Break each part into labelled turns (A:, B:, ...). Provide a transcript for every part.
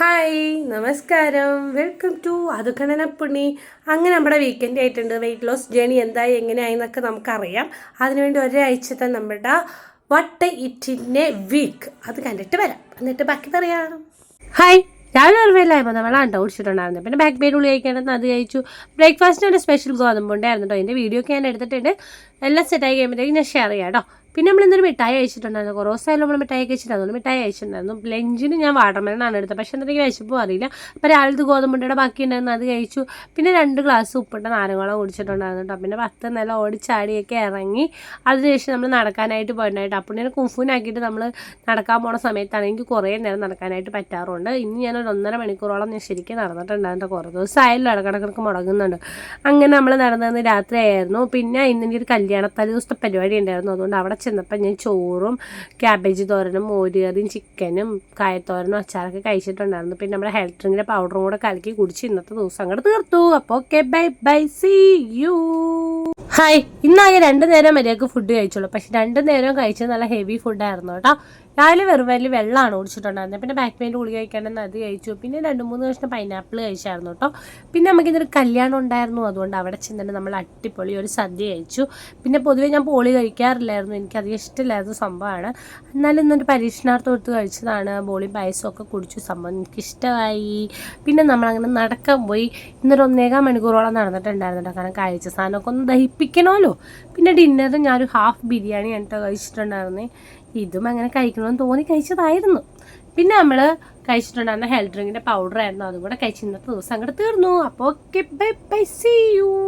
A: Hi നമസ്കാരം. Welcome to അതുകണനപ്പുണ്ണി അങ്ങനെ നമ്മുടെ വീക്കെൻഡ് ആയിട്ടുണ്ട്. വെയിറ്റ് ലോസ് ജേണി എന്തായി എങ്ങനെയായി എന്നൊക്കെ നമുക്കറിയാം. അതിനുവേണ്ടി ഒരാഴ്ചത്തെ നമ്മുടെ വട്ട് ഇറ്റിന്റെ വീക്ക് അത് കണ്ടിട്ട് വരാം. എന്നിട്ട് ബാക്കി പറയാം. ഹായ് രാവിലെ ഓർമ്മയില്ലായ്മ. നമ്മൾ കേട്ടോ കുടിച്ചിട്ടുണ്ടായിരുന്നു. പിന്നെ ബാക്ക് പെയിൻ ഉള്ളി കഴിക്കേണ്ടത് അത് കഴിച്ചു. ബ്രേക്ക്ഫാസ്റ്റിന്റെ സ്പെഷ്യൽ ഗോതമ്പുണ്ടായിരുന്നു കേട്ടോ അതിന്റെ വീഡിയോ ഒക്കെ ഞാൻ എടുത്തിട്ടുണ്ട്. എല്ലാം സെറ്റായി കഴിയുമ്പോഴത്തേക്കും ഞാൻ ഷെയർ ചെയ്യാം കേട്ടോ പിന്നെ നമ്മൾ ഇന്നൊരു മിഠായി അയച്ചിട്ടുണ്ടായിരുന്നു കുറേ ദിവസമായാലും നമ്മൾ മിഠായി കഴിച്ചിട്ടുണ്ടായിരുന്നു. മിഠായി അയച്ചിട്ടുണ്ടായിരുന്നു ലഞ്ചിന് ഞാൻ വാട്ടർമെലനാണ് എടുത്തത്. പക്ഷെ എന്തെങ്കിലും വിശപ്പും അറിയില്ല അപ്പോൾ രാവിലത്തെ ഗോതമ്പുണ്ടയുടെ ബാക്കി ഉണ്ടായിരുന്നു അത് കഴിച്ചു. പിന്നെ രണ്ട് ഗ്ലാസ് ഉപ്പിട്ട നാരങ്ങളം കുടിച്ചിട്ടുണ്ടായിരുന്നു കേട്ടോ. പിന്നെ പത്ത് നില ഓടിച്ചാടിയൊക്കെ ഇറങ്ങി. അതിനുശേഷം നമ്മൾ നടക്കാനായിട്ട് പോയിട്ടുണ്ടായിട്ട് അപ്പുണ്ണിനെ കുഫൂനാക്കിയിട്ട് നമ്മൾ നടക്കാൻ പോണ സമയത്താണ് എനിക്ക് കുറേ നേരം നടക്കാനായിട്ട് പറ്റാറുണ്ട്. ഇനി ഞാൻ ഒരു ഒന്നര മണിക്കൂറോളം ഞാൻ ശരിക്കും നടന്നിട്ടുണ്ടായിരുന്നു കുറേ ദിവസമായാലും ഇടക്കിടക്കിടക്ക് മുടങ്ങുന്നുണ്ട്. അങ്ങനെ നമ്മൾ നടന്നത് രാത്രിയായിരുന്നു. പിന്നെ ഇന്നെനിക്ക് ഒരു കല്യാണത്തലേ തലേ ദിവസത്തെ പരിപാടി ഉണ്ടായിരുന്നു. അതുകൊണ്ട് അവിടെ ചെന്നപ്പോൾ ഞാൻ ചോറും ക്യാബേജ് തോരനും മോരുകറിയും ചിക്കനും കായത്തോരനും അച്ചാറൊക്കെ കഴിച്ചിട്ടുണ്ടായിരുന്നു. പിന്നെ നമ്മുടെ ഹെൽത്ത് ഡ്രിങ്കിന്റെ പൗഡറും കൂടെ കലക്കി കുടിച്ച് ഇന്നത്തെ ദിവസം അങ്ങോട്ട് തീർത്തു. അപ്പോൾ okay bye bye see you hi ഇന്നാകെ രണ്ട് നേരം മര്യാദയ്ക്ക് ഫുഡ് കഴിച്ചുള്ളൂ. പക്ഷെ രണ്ട് നേരം കഴിച്ചത് നല്ല ഹെവി ഫുഡായിരുന്നു കേട്ടോ. രാവിലെ വെറും വലിയ വെള്ളമാണ് കുടിച്ചിട്ടുണ്ടായിരുന്നത്. പിന്നെ ബാക്ക് പെയിന്റെ ഗുളിക കഴിക്കേണ്ടെന്ന് അത് കഴിച്ചു. പിന്നെ രണ്ട് മൂന്ന് കഷ്ണം പൈനാപ്പിൾ കഴിച്ചായിരുന്നു കേട്ടോ. പിന്നെ നമുക്ക് ഇന്നൊരു കല്യാണം ഉണ്ടായിരുന്നു. അതുകൊണ്ട് അവിടെ ചെന്നിട്ട് നമ്മൾ അടിപൊളി ഒരു സദ്യ കഴിച്ചു. പിന്നെ പൊതുവേ ഞാൻ പോളി കഴിക്കാറില്ലായിരുന്നു. എനിക്ക് അധികം ഇഷ്ടമില്ലാത്ത സംഭവമാണ്. എന്നാലും ഇന്നൊരു പരീക്ഷണാർത്ഥം എടുത്ത് കഴിച്ചതാണ്. ബോളി പായസമൊക്കെ കുടിച്ചു. സംഭവം എനിക്കിഷ്ടമായി. പിന്നെ നമ്മളങ്ങനെ നടക്കാൻ പോയി. ഇന്നൊരു ഒന്നേകാൽ മണിക്കൂറോളം നടന്നിട്ടുണ്ടായിരുന്നു കേട്ടോ. കാരണം കഴിച്ച സാധനമൊക്കെ ഒന്ന് ദഹിപ്പിക്കണമല്ലോ. പിന്നെ ഡിന്നറിന് ഞാനൊരു ഹാഫ് ബിരിയാണി കേട്ടോ കഴിച്ചിട്ടുണ്ടായിരുന്നേ. ഇതും അങ്ങനെ കഴിക്കണമെന്ന് തോന്നി കഴിച്ചതായിരുന്നു. പിന്നെ നമ്മൾ കഴിച്ചിട്ടുണ്ടായിരുന്ന ഹെൽത്ത് ഡ്രിങ്കിന്റെ പൗഡർ ആയിരുന്നു. അതും കൂടെ കഴിച്ച് ദിവസം അങ്ങോട്ട് തീർന്നു. അപ്പോൾ okay bye bye see you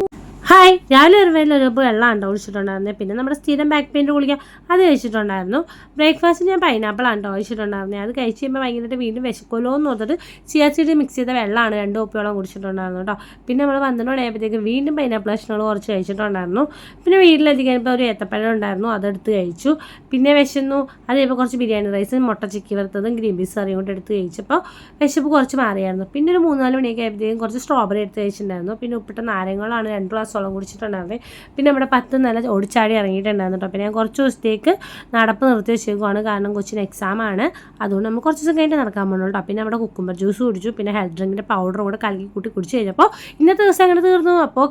A: hi രാവിലെ ഒരു വേല ഒരു വെള്ളം ഉണ്ടോ ഒഴിച്ചിട്ടുണ്ടായിരുന്നു പിന്നെ നമ്മുടെ സ്ഥിരം ബാക്ക് പെയിന്റെ ഗുളിക അത് കഴിച്ചിട്ടുണ്ടായിരുന്നു. ബ്രേക്ക്ഫാസ്റ്റ് ഞാൻ പൈനാപ്പിൾ ആണ് ഒഴിച്ചിട്ടുണ്ടായിരുന്നു അത് കഴിച്ച് കഴിയുമ്പോൾ ഭയങ്കരമായിട്ട് വീണ്ടും വിശക്കുമല്ലോ എന്ന് ഓർത്തിട്ട് ചിയാച്ചീഡ് മിക്സ് ചെയ്ത വെള്ളമാണ് രണ്ട് കുപ്പിയോളം കുടിച്ചിട്ടുണ്ടായിരുന്നു കേട്ടോ പിന്നെ നമ്മൾ പന്ത്രണ്ടോടെ ആയപ്പോഴത്തേക്ക് വീണ്ടും പൈനാപ്പിൾ ഭക്ഷണങ്ങൾ കുറച്ച് കഴിച്ചിട്ടുണ്ടായിരുന്നു. പിന്നെ വീട്ടിലെത്തി കഴിഞ്ഞപ്പോൾ ഒരു ഏത്തപ്പഴം ഉണ്ടായിരുന്നു അതെടുത്ത് കഴിച്ചു. പിന്നെ വിശന്നു. അത് കഴിയുമ്പോൾ കുറച്ച് ബിരിയാണി റൈസ് മുട്ട ചിക്കി വറുത്തതും ഗ്രീൻ പീസ് കറിയും കൊണ്ട് എടുത്ത് കഴിച്ചപ്പോൾ വിശപ്പ് കുറച്ച് മാറിയായിരുന്നു. പിന്നെ ഒരു മൂന്നാൽ മണിയൊക്കെ ആയപ്പോഴത്തേക്കും കുറച്ച് സ്ട്രോബെറി എടുത്ത് കഴിച്ചിട്ടുണ്ടായിരുന്നു. പിന്നെ ഉപ്പിട്ട നാരങ്ങളാണ് രണ്ട് ഗ്ലാസ് വെള്ളം കുടിച്ചിട്ടുണ്ടായിരുന്നത് പിന്നെ നമ്മുടെ പത്ത് നില ഓടിച്ചാടി ഇറങ്ങിയിട്ടുണ്ടായിരുന്നു കേട്ടോ പിന്നെ ഞാൻ കുറച്ച് ദിവസത്തേക്ക് നടപ്പ് നിർത്തി വെച്ചേക്കുവാണ്. കാരണം കൊച്ചിന് എക്സാം ആണ്. അതുകൊണ്ട് നമുക്ക് കുറച്ച് ദിവസം കഴിഞ്ഞിട്ട് നടക്കാൻ കേട്ടോ പിന്നെ നമ്മുടെ കുക്കുമ്പർ ജ്യൂസ് കുടിച്ചു. പിന്നെ ഹെൽത്ത് ഡ്രിങ്കിന്റെ പൗഡർ കൂടെ കലക്കി കൂട്ടി കുടിച്ച് കഴിഞ്ഞപ്പോൾ ഇന്നത്തെ ദിവസം അങ്ങനെ തീർന്നു. അപ്പോൾ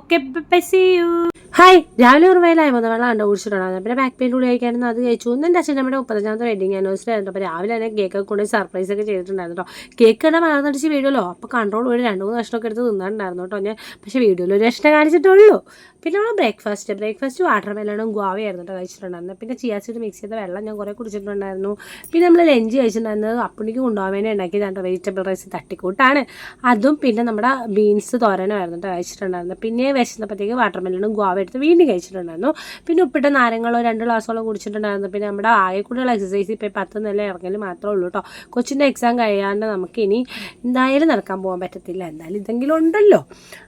A: ഹായ് രാവിലെ ഒരു വേലായ മുതൽ വെള്ളം ഉണ്ട് കുടിച്ചിട്ടുണ്ടായിരുന്നു. പിന്നെ ബാക്ക് പെയിൻ കൂടി കഴിക്കാനും അത് കഴിച്ചു. എന്റെ അച്ഛൻ നമ്മുടെ മുപ്പത്തഞ്ചാമത്തെ വെഡിങ് ആനിവേഴ്സറി ആയിരുന്നു. അപ്പോൾ രാവിലെ തന്നെ കേക്ക് കൊണ്ട് സർപ്രൈസ് ഒക്കെ ചെയ്തിട്ടുണ്ടായിരുന്നു കേട്ടോ കേക്ക് ഇടാൻ മറന്നടിച്ച് വീഡിയോലോ അപ്പോൾ കൺട്രോൾ വീട് രണ്ട് മൂന്ന് കഷ്ണമൊക്കെ എടുത്ത് തിന്നാറുണ്ടായിരുന്നു കേട്ടോ ഞാൻ. പക്ഷേ വീഡിയോയിൽ ഒരു കഷ്ണം കാണിച്ചിട്ടുള്ളൂ പിന്നെ നമ്മൾ ബ്രേക്ക്ഫാസ്റ്റ് ബ്രേക്ക്ഫാസ്റ്റ് വാട്ടർ മെലണും ഗുവാവയായിരുന്നു കേട്ടോ കഴിച്ചിട്ടുണ്ടായിരുന്നത്. പിന്നെ ചിയാസിഡ് മിക്സ് ചെയ്ത വെള്ളം ഞാൻ കുറേ കുടിച്ചിട്ടുണ്ടായിരുന്നു. പിന്നെ നമ്മൾ ലഞ്ച് കഴിച്ചിട്ടുണ്ടായിരുന്നത് അപ്പണിക്ക് കൊണ്ടുപോകാൻ വേണ്ടി ഉണ്ടാക്കിയത് കേട്ടോ വെജിറ്റബിൾ റൈസ് തട്ടിക്കൂട്ടാണ്. അതും പിന്നെ നമ്മുടെ ബീൻസ് തോരനും ആയിരുന്നു കഴിച്ചിട്ടുണ്ടായിരുന്നത്. പിന്നെ വിശന്നപ്പോഴത്തേക്ക് വാട്ടർ മെലണും ഗുവാവ എടുത്ത് വീണ്ടും കഴിച്ചിട്ടുണ്ടായിരുന്നു. പിന്നെ ഉപ്പിട്ട നാരങ്ങളോ രണ്ട് ഗ്ലാസ്സോളം കുടിച്ചിട്ടുണ്ടായിരുന്നു. പിന്നെ നമ്മുടെ ആകെ ആകെക്കൂടുള്ള എക്സസൈസ് ഇപ്പോൾ പത്ത് നില ഇറങ്ങൽ മാത്രമേ ഉള്ളൂ കേട്ടോ കൊച്ചിന്റെ എക്സാം കഴിയാണ്ട് നമുക്ക് ഇനി എന്തായാലും നടക്കാൻ പോകാൻ പറ്റത്തില്ല. എന്തായാലും ഇതെങ്കിലും ഉണ്ടല്ലോ.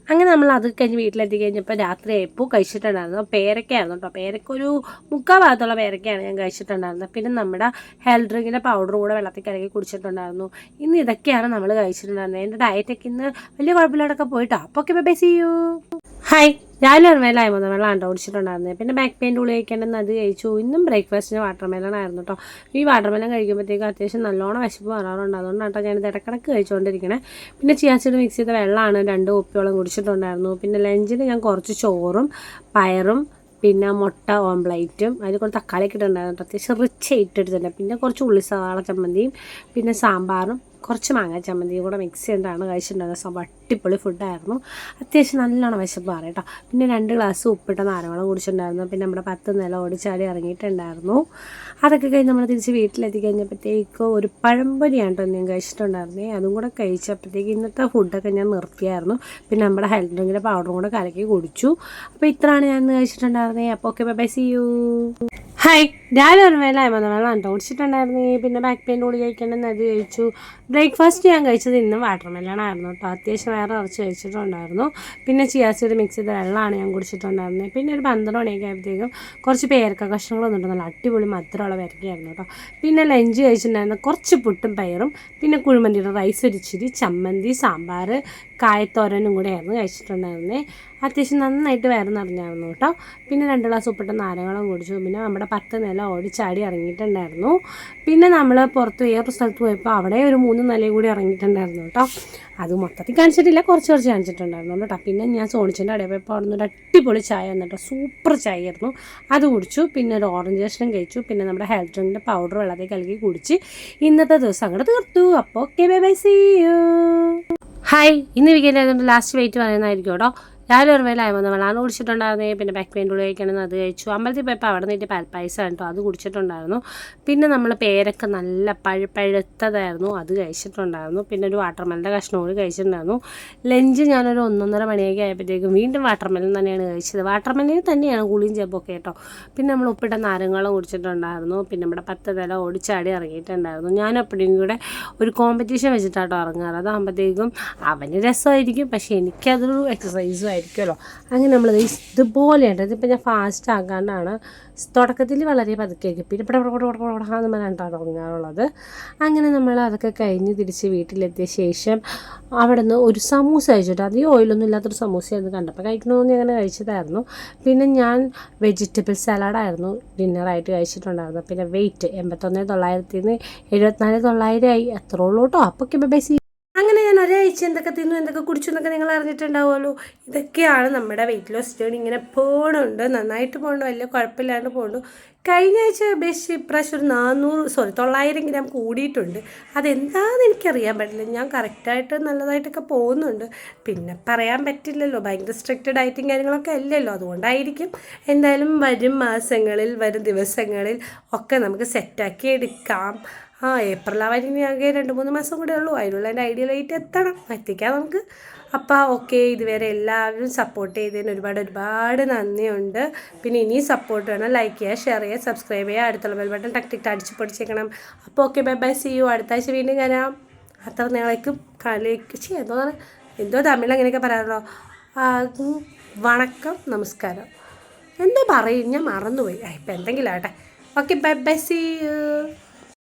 A: അങ്ങനെ നമ്മൾ അത് കഴിഞ്ഞ് വീട്ടിലെത്തി കഴിഞ്ഞപ്പോൾ രാത്രി എപ്പോൾ കഴിച്ചിട്ടുണ്ടായിരുന്നു? പേരക്കയായിരുന്നു കേട്ടോ പേരക്ക ഒരു മുക്കാൽ ഭാഗത്തുള്ള പേരക്കയാണ് ഞാൻ കഴിച്ചിട്ടുണ്ടായിരുന്നത്. പിന്നെ നമ്മുടെ ഹെൽത്ത് ഡ്രിങ്കിന്റെ പൗഡർ കൂടെ വെള്ളത്തിൽ കലക്കി കുടിച്ചിട്ടുണ്ടായിരുന്നു. ഇന്ന് ഇതൊക്കെയാണ് നമ്മൾ കഴിച്ചിട്ടുണ്ടായിരുന്നത്. എന്റെ ഡയറ്റൊക്കെ ഇന്ന് വലിയ കുഴപ്പമില്ലാതൊക്കെ പോയിട്ടോ. അപ്പോൾ okay bye see you hi രാവിലെ ഒരു മേലായി വന്ന വെള്ളം ഉണ്ടോ കുടിച്ചിട്ടുണ്ടായിരുന്നത് പിന്നെ ബാക്ക് പെയിൻ ഉള്ളി കഴിക്കേണ്ടെന്ന് അത് കഴിച്ചു. ഇന്നും ബ്രേക്ക്ഫാസ്റ്റിന് വാട്ടർ മെലൺ ആയിരുന്നു കേട്ടോ ഈ വാട്ടർ മെലൺ കഴിക്കുമ്പോഴത്തേക്ക് അത്യാവശ്യം നല്ലോണം വിശപ്പ് മാറാറുണ്ട്. അതുകൊണ്ടാണ് ഞാൻ ഞാനിത് ഇടക്കിടക്ക് കഴിച്ചുകൊണ്ടിരിക്കണേ പിന്നെ ചിയാച്ചിട്ട് മിക്സ് ചെയ്ത വെള്ളമാണ് രണ്ട് കുപ്പിയോളം കുടിച്ചിട്ടുണ്ടായിരുന്നു. പിന്നെ ലഞ്ചിന് ഞാൻ കുറച്ച് ചോറും പയറും പിന്നെ മുട്ട ഓംപ്ലേറ്റും അതിൽ കുറച്ച് തക്കാളി ഇട്ടുണ്ടായിരുന്നു അത്യാവശ്യം റിച്ച് ഇട്ടെടുത്തിട്ടുണ്ട് പിന്നെ കുറച്ച് ഉള്ളി സവാള ചമ്മന്തിയും പിന്നെ സാമ്പാറും കുറച്ച് മാങ്ങ ചമ്മന്തിയും കൂടെ മിക്സ് ചെയ്തിട്ടാണ് കഴിച്ചിട്ടുണ്ടായിരുന്നത്. സംഭവം അടിപൊളി ഫുഡായിരുന്നു അത്യാവശ്യം നല്ലോണം വിശപ്പ് മാറി കേട്ടോ. പിന്നെ രണ്ട് ഗ്ലാസ് ഉപ്പിട്ട നാരങ്ങളും കുടിച്ചിട്ടുണ്ടായിരുന്നു. പിന്നെ നമ്മുടെ പത്ത് നില ഓടിച്ചാടി ഇറങ്ങിയിട്ടുണ്ടായിരുന്നു. അതൊക്കെ കഴിഞ്ഞ് നമ്മൾ തിരിച്ച് വീട്ടിലെത്തി കഴിഞ്ഞപ്പോഴത്തേക്ക് ഒരു പഴംപൊരിയാണ് കേട്ടോ ഞാൻ കഴിച്ചിട്ടുണ്ടായിരുന്നേ. അതും കൂടെ കഴിച്ചപ്പോഴത്തേക്ക് ഇന്നത്തെ ഫുഡൊക്കെ ഞാൻ നിർത്തിയായിരുന്നു. പിന്നെ നമ്മുടെ ഹെൽത്ത് ഡ്രിങ്കിന്റെ പൗഡറും കൂടെ കലക്കി കുടിച്ചു. അപ്പോൾ ഇത്രയാണ് ഞാൻ ഇന്ന് കഴിച്ചിട്ടുണ്ടായിരുന്നേ. അപ്പോൾ okay bye bye see you hi ഞാനൊരു വേല വെള്ളം ഓടിച്ചിട്ടുണ്ടായിരുന്നു പിന്നെ ബാക്ക് പെയിൻ കൂടി കഴിക്കണമെന്ന് അത് കഴിച്ചു. ബ്രേക്ക്ഫാസ്റ്റ് ഞാൻ കഴിച്ചത് ഇന്ന് വാട്ടർ മെല്ലണായിരുന്നു കേട്ടോ. അത്യാവശ്യം വേറെ ഇറച്ചി കഴിച്ചിട്ടുണ്ടായിരുന്നു. പിന്നെ ചിയാസിയുടെ മിക്സ് ചെയ്ത വെള്ളമാണ് ഞാൻ കുടിച്ചിട്ടുണ്ടായിരുന്നത്. പിന്നെ ഒരു പന്ത്രണ്ട് മണിയൊക്കെ ആയപ്പോഴത്തേക്കും കുറച്ച് പേരക്ക കഷ്ണങ്ങൾ വന്നിട്ട് നല്ല അടിപൊളി മധുരമുള്ള പേരക്കയായിരുന്നു കേട്ടോ. പിന്നെ ലഞ്ച് കഴിച്ചിട്ടുണ്ടായിരുന്ന കുറച്ച് പുട്ടും പയറും പിന്നെ കുഴിമന്തിയുടെ റൈസ് ഒരിച്ചിരി ചമ്മന്തി സാമ്പാർ കായത്തോരനും കൂടെ ആയിരുന്നു കഴിച്ചിട്ടുണ്ടായിരുന്നത്. അത്യാവശ്യം നന്നായിട്ട് വയറ് നിറഞ്ഞായിരുന്നു കേട്ടോ. പിന്നെ രണ്ട് ഗ്ലാസ് ഉപ്പിട്ട നാരങ്ങളും കുടിച്ചു. പിന്നെ നമ്മുടെ പത്ത് നില ഓടി ചാടി ഇറങ്ങിയിട്ടുണ്ടായിരുന്നു. പിന്നെ നമ്മൾ പുറത്ത് വേറൊരു സ്ഥലത്ത് പോയപ്പോൾ അവിടെ ഒരു മൂന്ന് നില കൂടി ഇറങ്ങിയിട്ടുണ്ടായിരുന്നു കേട്ടോ. അത് മൊത്തത്തിൽ കാണിച്ചിട്ടില്ല കുറച്ച് കുറച്ച് കാണിച്ചിട്ടുണ്ടായിരുന്നു കേട്ടോ. പിന്നെ ഞാൻ സോണിച്ചിന്റെ അവിടെ പോയപ്പോൾ അവിടെ നിന്ന് ഒരു അടിപൊളി ചായ വന്നിട്ടോ. സൂപ്പർ ചായ ആയിരുന്നു അത് കുടിച്ചു പിന്നെ ഒരു ഓറഞ്ച് കഷ്ണം കഴിച്ചു പിന്നെ നമ്മുടെ ഹെൽത്ത് ഡ്രിങ്കിന്റെ പൗഡർ വെള്ളത്തിൽ കലക്കി കുടിച്ച് ഇന്നത്തെ ദിവസം അങ്ങോട്ട് തീർത്തു. അപ്പോൾ okay bye bye see you hi ഇന്ന് വീക്കെൻഡ് ആയതുകൊണ്ട് ലാസ്റ്റ് വെയിറ്റ് പറയുന്നതായിരിക്കും കേട്ടോ. രാവിലെ ആയപ്പോൾ വെള്ളമാണ് കുടിച്ചിട്ടുണ്ടായിരുന്നേ? പിന്നെ ബാക്ക് പെയിൻ ഗുളിക കഴിക്കണമെന്ന് അത് കഴിച്ചു. അമ്പലത്തിൽ പോയപ്പോൾ അവിടെ നിന്നിട്ട് പാൽപ്പായസം കേട്ടോ അത് കുടിച്ചിട്ടുണ്ടായിരുന്നു. പിന്നെ നമ്മൾ പേരൊക്കെ നല്ല പഴു പഴുത്തതായിരുന്നു. അത് കഴിച്ചിട്ടുണ്ടായിരുന്നു. പിന്നെ ഒരു വാട്ടർമെലിന്റെ കഷ്ണം കൂടി കഴിച്ചിട്ടുണ്ടായിരുന്നു. ലഞ്ച് ഞാനൊരു ഒന്നൊന്നര മണിയൊക്കെ ആയപ്പോഴത്തേക്കും വീണ്ടും വാട്ടർമെലൻ തന്നെയാണ് കഴിച്ചത്. വാട്ടർമെലിന് തന്നെയാണ് ഗുളിയും ചെപ്പൊക്കെ കേട്ടോ. പിന്നെ നമ്മൾ ഉപ്പിട്ട നാരങ്ങളും കുടിച്ചിട്ടുണ്ടായിരുന്നു. പിന്നെ നമ്മുടെ പത്ത് നില ഓടിച്ചാടി ഇറങ്ങിയിട്ടുണ്ടായിരുന്നു. ഞാൻ എപ്പോഴും കൂടെ ഒരു കോമ്പറ്റീഷൻ വെച്ചിട്ടാട്ടോ ഇറങ്ങാറ്. അതാകുമ്പോഴത്തേക്കും അവന് രസമായിരിക്കും പക്ഷേ എനിക്കതൊരു എക്സസൈസും ആയിരിക്കുമല്ലോ. അങ്ങനെ നമ്മൾ ഇതുപോലെയുണ്ട് ഇതിപ്പോൾ ഞാൻ ഫാസ്റ്റ് ആകാണ്ടാണ് തുടക്കത്തിൽ വളരെ പതുക്കെയൊക്കെ പിന്നെ ഇവിടെ എന്ന് പറഞ്ഞിട്ടാണ് ഇറങ്ങാറുള്ളത് അങ്ങനെ നമ്മൾ അതൊക്കെ കഴിഞ്ഞ് തിരിച്ച് വീട്ടിലെത്തിയ ശേഷം അവിടെ നിന്ന് ഒരു സമൂസ കഴിച്ചിട്ട് അധികം ഓയിലൊന്നും ഇല്ലാത്തൊരു സമൂസയായിരുന്നു കണ്ടപ്പോൾ കഴിക്കണമെന്ന് അങ്ങനെ കഴിച്ചതായിരുന്നു. പിന്നെ ഞാൻ വെജിറ്റബിൾ സലാഡായിരുന്നു ഡിന്നറായിട്ട് കഴിച്ചിട്ടുണ്ടായിരുന്നത്. പിന്നെ വെയിറ്റ് എൺപത്തൊന്ന് തൊള്ളായിരത്തി നിന്ന് എഴുപത്തിനാല് തൊള്ളായിരമായി അത്രേ ഉള്ളൂ കേട്ടോ അപ്പോൾ ബേസി ഞാൻ എന്തൊക്കെ തിന്നു എന്തൊക്കെ കുടിച്ചു എന്നൊക്കെ നിങ്ങൾ അറിഞ്ഞിട്ടുണ്ടാവുമല്ലോ? ഇതൊക്കെയാണ് നമ്മുടെ വെയിറ്റ് ലോസ് ജേണി ഇങ്ങനെ പോകണുണ്ട് നന്നായിട്ട് പോകണം വലിയ കുഴപ്പമില്ലാണ്ട് പോകുന്നു കഴിഞ്ഞ ആഴ്ച അപേക്ഷിച്ച് ഇപ്രാവശ്യം ഒരു നാനൂറ് സോറി തൊള്ളായിരം ഗ്രാം കൂടിയിട്ടുണ്ട്. അതെന്താണെന്ന് എനിക്കറിയാൻ പറ്റില്ല. ഞാൻ കറക്റ്റായിട്ട് നല്ലതായിട്ടൊക്കെ പോകുന്നുണ്ട്. പിന്നെ പറയാൻ പറ്റില്ലല്ലോ. ഭയങ്കര സ്ട്രിക്റ്റ് ഡയറ്റും കാര്യങ്ങളൊക്കെ അല്ലല്ലോ. അതുകൊണ്ടായിരിക്കും എന്തായാലും വരും മാസങ്ങളിൽ വരും ദിവസങ്ങളിൽ ഒക്കെ നമുക്ക് സെറ്റാക്കി എടുക്കാം. ആ ഏപ്രിൽ ആവാൻ ആകെ രണ്ട് മൂന്ന് മാസം കൂടെ ഉള്ളൂ. അതിനുള്ള എന്റെ ഐഡിയ ലൈറ്റ് എത്തണം. എത്തിക്കാം നമുക്ക്. അപ്പോൾ ഓക്കെ ഇതുവരെ എല്ലാവരും സപ്പോർട്ട് ചെയ്തതിന് ഒരുപാട് ഒരുപാട് നന്ദിയുണ്ട്. പിന്നെ ഇനിയും സപ്പോർട്ട് വേണം. ലൈക്ക് ചെയ്യുക ഷെയർ ചെയ്യുക സബ്സ്ക്രൈബ് ചെയ്യുക അടുത്തുള്ള ബെൽ ബട്ടൺ ടക് ടിക്ക് അടിച്ച് പൊടിച്ചേക്കണം. അപ്പോൾ okay bye bye see you അടുത്ത ആഴ്ച വീണ്ടും വരാം അത്ര നിങ്ങളേക്കും കളിക്ക് എന്തോ എന്തോ തമിഴ് അങ്ങനെയൊക്കെ പറയാറുള്ളൂ വണക്കം നമസ്കാരം. എന്തോ പറയും. ഞാൻ മറന്നുപോയി. ഇപ്പം എന്തെങ്കിലും ആട്ടെ okay bye bye see you